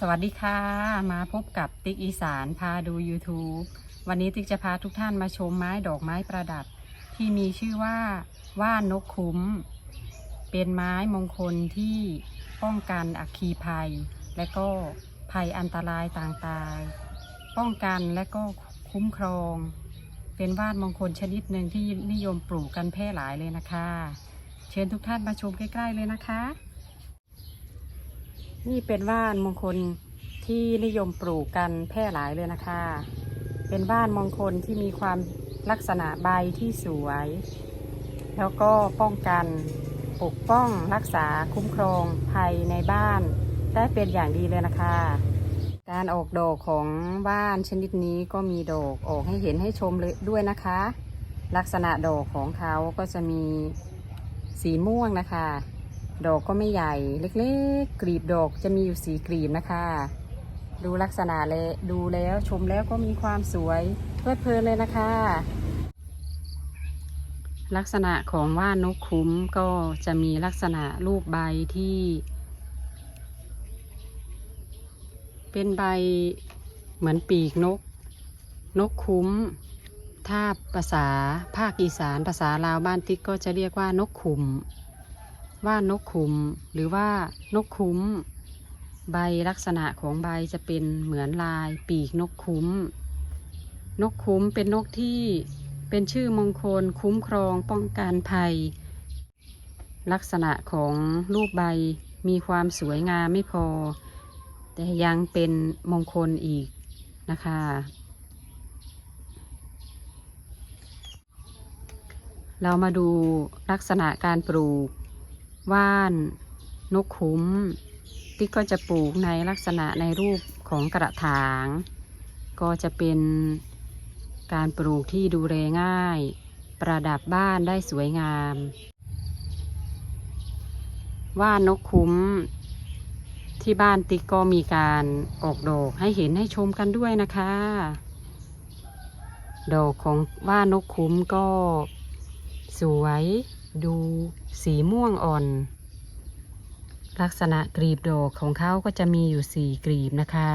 สวัสดีค่ะ มาพบกับติ๊กอีสานพาดู YouTube วันนี้ติ๊กจะพาทุกท่านมาชมไม้ดอกไม้ประดับ ที่มีชื่อว่าว่านนกคุ้ม เป็นไม้มงคลที่ป้องกันอัคคีภัย และก็ภัยอันตรายต่างๆ ป้องกันและก็คุ้มครอง เป็นว่านมงคลชนิดหนึ่งที่นิยมปลูกกันแพร่หลายเลยนะคะ เชิญทุกท่านมาชมใกล้ ๆ เลยนะคะ นี่เป็นว่านมงคลที่นิยมปลูกกันแพร่หลายเลยนะคะ เป็นว่านมงคลที่มีความลักษณะใบที่สวย แล้วก็ป้องกันปกป้องรักษาคุ้มครองภัยในบ้าน ได้เป็นอย่างดีเลยนะคะ การออกดอกของว่านชนิดนี้ก็มีดอกออกให้เห็นให้ชมเลยด้วยนะคะ ลักษณะดอกของเขาก็จะมีสีม่วงนะคะ ดอกก็ไม่ใหญ่เล็กๆ กลีบดอกจะมีอยู่สีกลีบนะคะ ดูลักษณะเลยดูแล้วชมแล้วก็มีความสวยเพลิดเพลินเลยนะคะ ลักษณะของว่านนกคุ้มก็จะมีลักษณะรูปใบที่ เป็นใบเหมือนปีกนก นกคุ้ม ถ้าภาษาภาคอีสานภาษาลาวบ้านติ๊กก็จะเรียกว่านกขุม ว่านกขุม หรือว่านกคุ้ม ใบลักษณะของใบจะเป็นเหมือนลายปีกนกคุ้ม นกคุ้มเป็นนกที่เป็นชื่อมงคลคุ้มครองป้องกันภัย ลักษณะของรูปใบมีความสวยงามไม่พอ แต่ยังเป็นมงคลอีกนะคะ เรามาดูลักษณะการปลูก ว่าน นกคุ้มที่ก็จะปลูกในลักษณะในรูปของกระถาง ก็จะเป็นการปลูกที่ดูแลง่าย ประดับบ้านได้สวยงาม ว่านนกคุ้ม ที่บ้านติ๊กก็มีการออกดอกให้เห็นให้ชมกันด้วยนะคะ ดอกของว่านนกคุ้มก็สวย ดูสีม่วงอ่อน ลักษณะกลีบดอกของเขาก็จะมีอยู่สี่กลีบนะคะ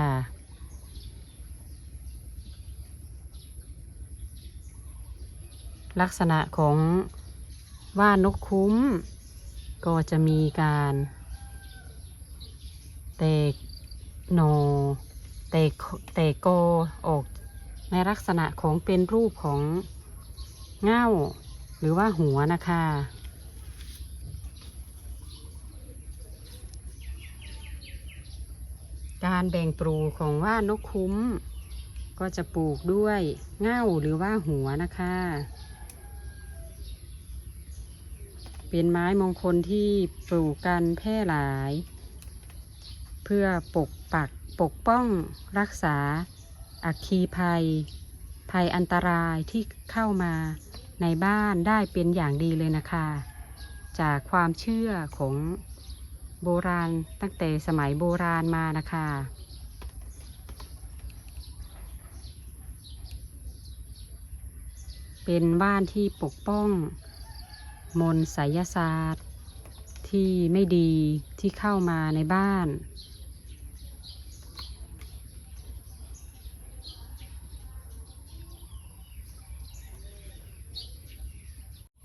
ลักษณะของว่านนกคุ้ม ก็จะมีการแตกหนอแตกแตกกอออกในลักษณะของเป็นรูปของเง่า หรือว่าหัวนะคะ การแบ่งปลูกของว่านนกคุ้ม ก็จะปลูกด้วยเง่าหรือว่าหัวนะคะ เป็นไม้มงคลที่ปลูกกันแพร่หลาย เพื่อปกปักปกป้องรักษาอัคคีภัย ภัยอันตรายที่เข้ามา ในบ้านได้เป็นอย่างดีเลยนะคะ จากความเชื่อของโบราณตั้งแต่สมัยโบราณมานะคะ เป็นบ้านที่ปกป้อง มนต์ไสยศาสตร์ที่ไม่ดีที่เข้ามาในบ้าน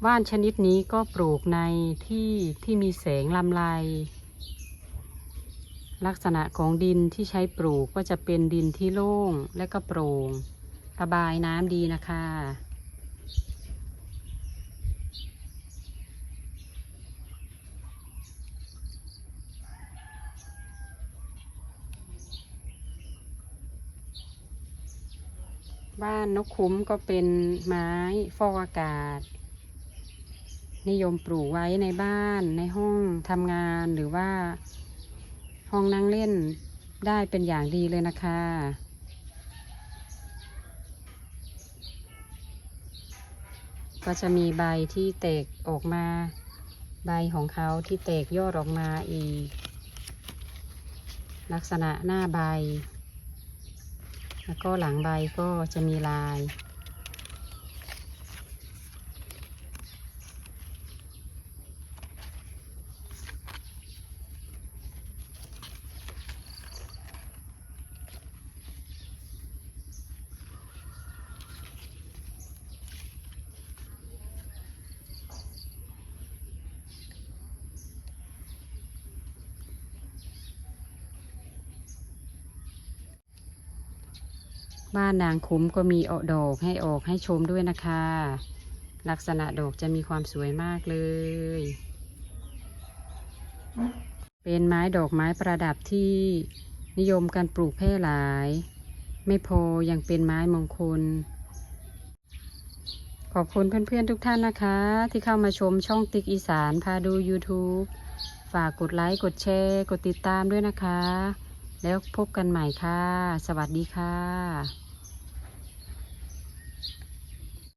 ว่านชนิดนี้ก็ปลูกในที่ที่มีแสงลำไรลักษณะของดินที่ใช้ปลูกก็จะเป็นดินที่โล่งและก็โปร่งระบายน้ำดีนะคะ บ้านนกคุ้มก็เป็นไม้ฟอกอากาศ นิยมปลูกไว้ในบ้านในห้องทำงานหรือว่า ห้องนั่งเล่นได้เป็นอย่างดีเลยนะคะ ก็จะมีใบที่แตกออกมา ใบของเขาที่แตกยอดออกมาอีก ลักษณะหน้าใบ แล้วก็หลังใบก็จะมีลาย บ้านนางคุ้มก็มีออกดอกให้ออกให้ชมด้วยนะคะ ลักษณะดอกจะมีความสวยมากเลย เป็นไม้ดอกไม้ประดับที่นิยมการปลูกแพร่หลาย ไม่พอยังเป็นไม้มงคล ขอบคุณเพื่อนๆทุกท่านนะคะ ที่เข้ามาชมช่องติ๊กอีสานพาดู YouTube ฝากกดไลค์กดแชร์ กดติดตามด้วยนะคะ แล้วพบกันใหม่ค่ะ สวัสดีค่ะ